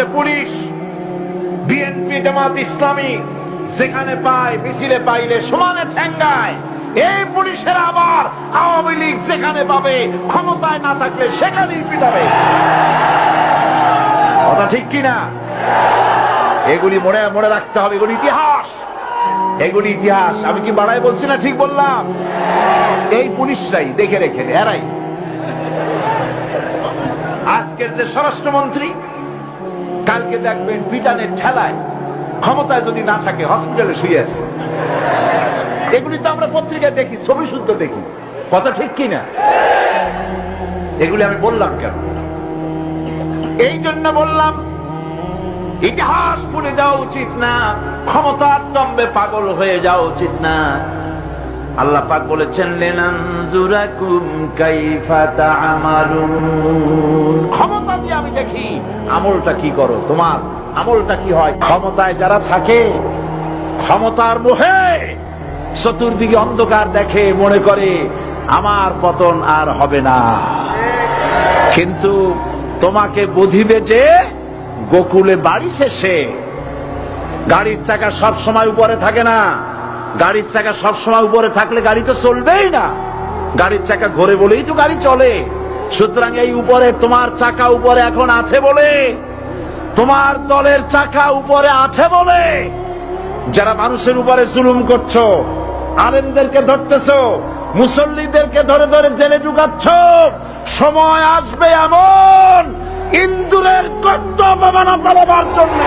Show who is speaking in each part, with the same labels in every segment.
Speaker 1: হচ্ছে police, BNP Jamaat Islami যেখানে পায়, মিছিলে পাইলে সমানে ঠেঙ্গায়। এই পুলিশের আবার আওয়ামী লীগ যেখানে পাবে, ক্ষমতায় না থাকলে সেখানেই পিটাবে। কথা ঠিক কিনা? এগুলি মনে মনে রাখতে হবে, এগুলি ইতিহাস। এগুলি ইতিহাস। আমি কি বাড়াই বলছি না ঠিক বললাম? এই পুলিশরাই, দেখে রেখে এরাই। আজকের যে স্বরাষ্ট্রমন্ত্রী কালকে দেখবেন ব্রিটানের ঠেলায় ক্ষমতায় যদি না থাকে হসপিটালে শুয়ে আছে। এগুলি তো আমরা পত্রিকায় দেখি, ছবি শুদ্ধ দেখি। কথা ঠিক কিনা? এগুলি আমি বললাম কেন? এই জন্য বললাম, ইতিহাস ভুলে যাওয়া উচিত না, ক্ষমতার দম্বে পাগল হয়ে যাওয়া উচিত না। আল্লাহ পাক বলেছেন, লেনানজুরাকুম ক্ষমতা দিয়ে আমি দেখি, আমলটা কি করো? তোমার আমলটা কি হয়? ক্ষমতায় যারা থাকে, ক্ষমতার মোহে চতুর্দিকে অন্ধকার দেখে মনে করে, আমার পতন আর হবে না। কিন্তু তোমাকে বুঝিবে যে, গোকুলে বাড়ি শেষে গাড়ির চাকা সব সময় উপরে থাকে না। গাড়ির চাকা সব সময় উপরে থাকলে গাড়ি তো চলবেই না। গাড়ির চাকা ঘোরে বলেই তো গাড়ি চলে। সুতরাং এই উপরে তোমার চাকা উপরে এখন আছে বলে। তোমার দলের চাকা উপরে আছে বলে। যারা মানুষের উপরে জুলুম করছ, আলেমদেরকে ধরতেছো, মুসল্লিদেরকে ধরে ধরে জেলে ঢুকাচ্ছ, সময় আসবে এমন ইন্দুরের কর্তব্য মানা পালাবার জন্য।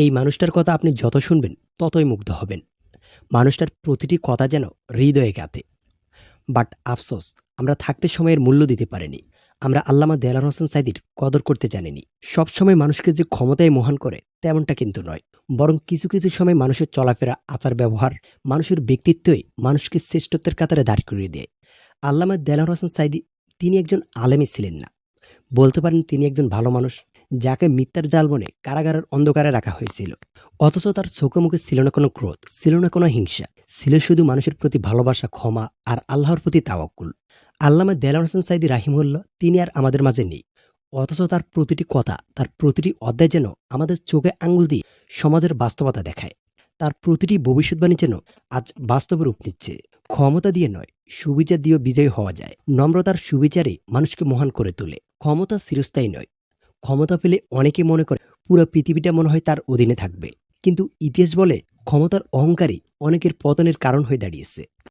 Speaker 2: এই মানুষটার কথা আপনি যত শুনবেন, ততই মুগ্ধ হবেন। মানুষটার প্রতিটি কথা যেন হৃদয়ে গাতে বাট আফসোস, আমরা থাকতে সময়ের মূল্য দিতে পারিনি। আমরা আল্লামা দেলার হোসেন সাইদির কদর করতে জানিনি। সবসময় মানুষকে যে ক্ষমতায় মহান করে, তেমনটা কিন্তু নয়। বরং কিছু কিছু সময় মানুষের চলাফেরা, আচার ব্যবহার, মানুষের ব্যক্তিত্বই মানুষকে শ্রেষ্ঠত্বের কাতারে দাঁড় করিয়ে দেয়। আল্লামা দেলার হোসেন সাইদি, তিনি একজন আলেমই ছিলেন না। বলতে পারেন তিনি একজন ভালো মানুষ যাকে মিথ্যার জাল বনে কারাগারের অন্ধকারে রাখা হয়েছিল। অথচ তার চোখে মুখে ছিল না কোনো ক্রোধ, ছিল না কোনো হিংসা, ছিল শুধু মানুষের প্রতি ভালোবাসা, ক্ষমা আর আল্লাহর প্রতি তাওয়াক্কুল। আল্লামা দেলান হোসেন সাইদি রাহিমুল্লাহ তিনি আর আমাদের মাঝে নেই। অথচ তার প্রতিটি কথা, তার প্রতিটি অধ্যায় যেন আমাদের চোখে আঙ্গুল দিয়ে সমাজের বাস্তবতা দেখায়। তার প্রতিটি ভবিষ্যৎবাণী যেন আজ বাস্তবে রূপ নিচ্ছে। ক্ষমতা দিয়ে নয়, সুবিচার দিয়েও বিজয়ী হওয়া যায়। নম্রতার সুবিচারে মানুষকে মহান করে তোলে। ক্ষমতা চিরস্থায়ী নয় ক্ষমতা পেলে অনেকে মনে করে, পুরো পৃথিবীটা মনে হয় তার অধীনে থাকবে। কিন্তু ইতিহাস বলে ক্ষমতার অহংকারই অনেকের পতনের কারণ হয়ে দাঁড়িয়েছে।